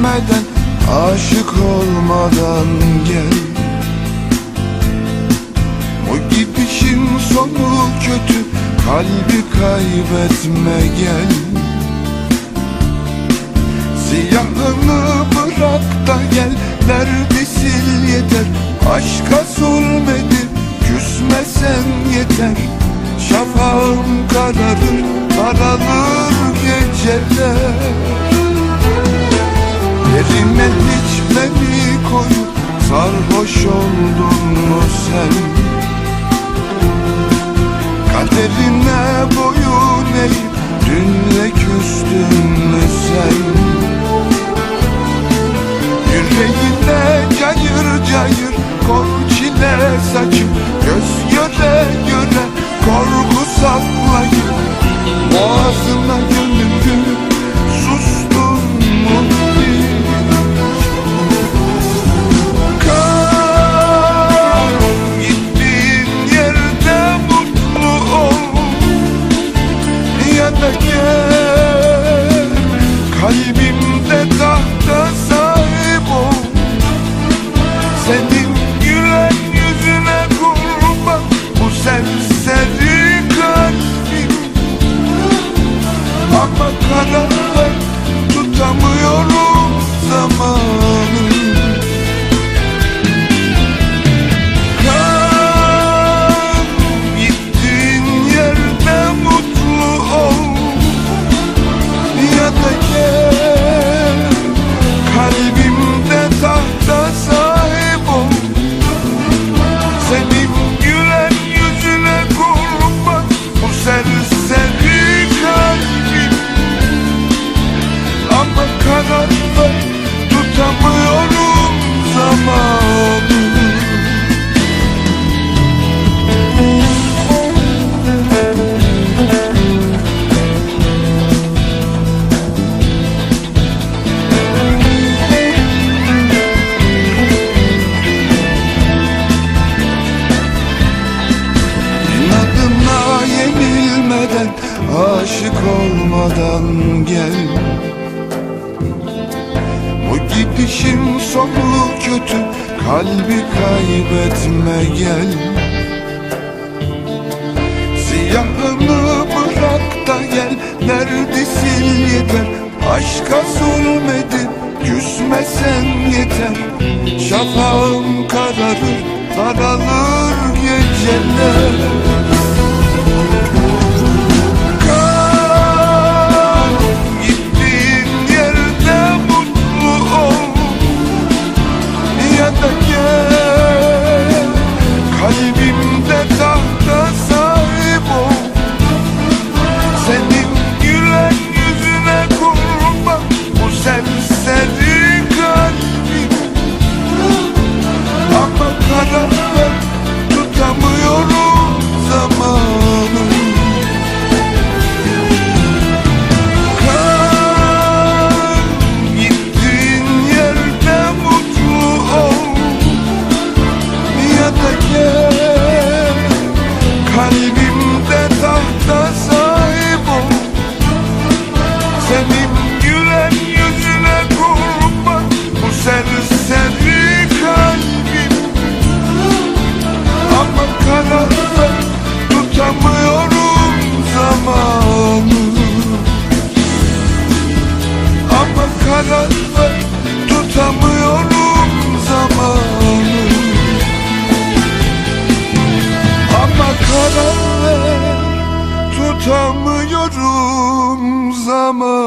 yenilmeden Aşık olmadan gel. O gidişin sonu kötü Kalbi kaybetme gel. Siyahını bırak da gel Derdi sil yeter? Aşka zulmedip Küsmesen yeter. Şafağım kararır Kararır geceler beni koyup Sarhoş oldun mu sen? Kaderine boyun eğip Dünle küstün mü sen? Yüreğine cayır cayır Kor çile saçıp Göz göre göre Korku saklayıp Boğazına cuando yenilmeden Aşık olmadan gel. Bu gidişin sonu kötü Kalbi kaybetme gel. Siyahını bırak da gel Derdi sil yeter? Aşka zulmedip Küsmesen yeter. Şafağım kararır Daralır geceler Summer.